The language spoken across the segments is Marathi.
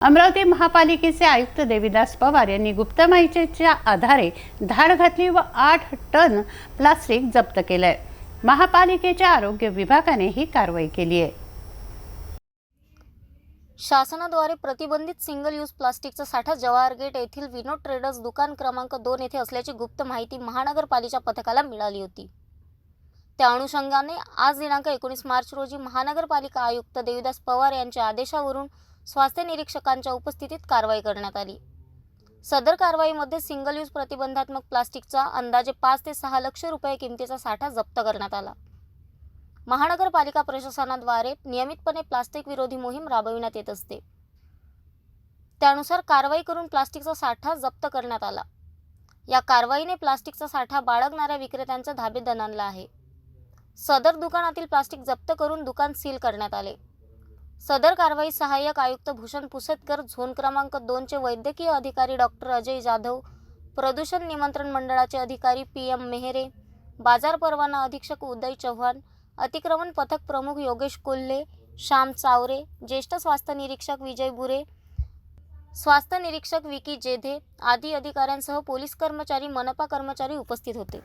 अमरावती महापालिकेचे आयुक्त देविदास पवार यांनी गुप्त माहितीच्या आधारे धाड घातली व आठ टन प्लास्टिक जप्त केलं आहे महापालिकेच्या आरोग्य विभागाने ही कारवाई केली आहे. शासनाद्वारे प्रतिबंधित सिंगल यूज प्लास्टिकचा साठा जवाहर गेट येथील विनोद ट्रेडर्स दुकान क्रमांक दोन येथे असल्याची गुप्त माहिती महानगरपालिका पथकाला मिळाली होती. त्या अनुषंगाने आज दिनांक एकोणीस मार्च रोजी महानगरपालिका आयुक्त देविदास पवार यांच्या आदेशावरून स्वास्थ्य निरीक्षकांच्या उपस्थितीत कारवाई करण्यात आली. सदर कारवाईमध्ये सिंगल यूज प्रतिबंधात्मक प्लास्टिकचा अंदाजे पाच ते सहा लक्ष रुपये किमतीचा साठा जप्त करण्यात आला. महानगरपालिका प्रशासनाद्वारे नियमितपणे प्लास्टिक विरोधी मोहीम राबविण्यात येत असते. त्यानुसार कारवाई करून प्लास्टिकचा साठा जप्त करण्यात आला. या कारवाईने प्लास्टिकचा साठा बाळगणाऱ्या विक्रेत्यांचा धाबे दणाणला आहे. सदर दुकानातील प्लास्टिक जप्त करून दुकान सील करण्यात आले. सदर कारवाई सहाय्यक आयुक्त भूषण पुसेतकर झोन क्रमांक दोनचे वैद्यकीय अधिकारी डॉक्टर अजय जाधव प्रदूषण निमंत्रण मंडळाचे अधिकारी पी एम मेहरे बाजार परवाना अधीक्षक उदय चव्हाण अतिक्रमण पथक प्रमुख योगेश कोल्हे श्याम चावरे ज्येष्ठ स्वास्थ्य निरीक्षक विजय बुरे स्वास्थ्य निरीक्षक विकी जेधे आदी अधिकाऱ्यांसह पोलीस कर्मचारी मनपा कर्मचारी उपस्थित होते.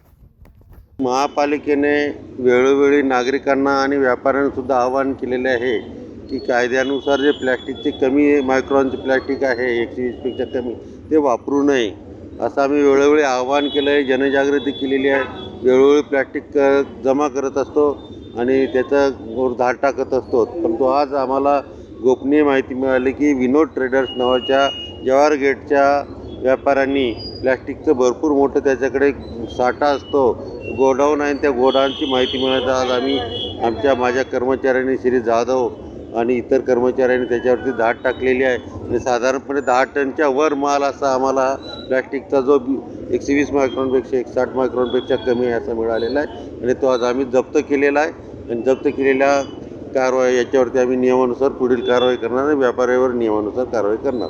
महापालिकेने वेळोवेळी नागरिकांना आणि व्यापाऱ्यांना आवाहन केलेले आहे की कायद्यानुसार जे प्लॅस्टिकचे कमी मायक्रॉनचे प्लॅस्टिक आहे एकशे वीसपेक्षा कमी ते वापरू नये. असं आम्ही वेळोवेळी आवाहन केलं आहे जनजागृती केलेली आहे. वेळोवेळी प्लॅस्टिक क जमा करत असतो आणि त्याच्यावर धाड टाकत असतो. परंतु आज आम्हाला गोपनीय माहिती मिळाली की विनोद ट्रेडर्स नावाच्या जवाहर गेटच्या व्यापाऱ्यांनी प्लॅस्टिकचं भरपूर मोठं त्याच्याकडे साठा असतो. गोडाऊन आहे आणि त्या गोडाऊनची माहिती मिळायचा आज आम्ही आमच्या माझ्या कर्मचाऱ्यांनी श्री जाधव आणि इतर कर्मचाऱ्यांनी त्याच्यावरती धाड टाकलेली आहे. आणि साधारणपणे दहा टनच्या वर माल असा आम्हाला प्लॅस्टिकचा जो बी एकशे वीस मायक्रॉनपेक्षा एक साठ मायक्रॉनपेक्षा कमी आहे असा मिळालेला आहे. आणि तो आज आम्ही जप्त केलेला आहे. आणि जप्त केलेल्या कारवाई याच्यावरती आम्ही नियमानुसार पुढील कारवाई करणार आणि व्यापाऱ्यावर नियमानुसार कारवाई करणार.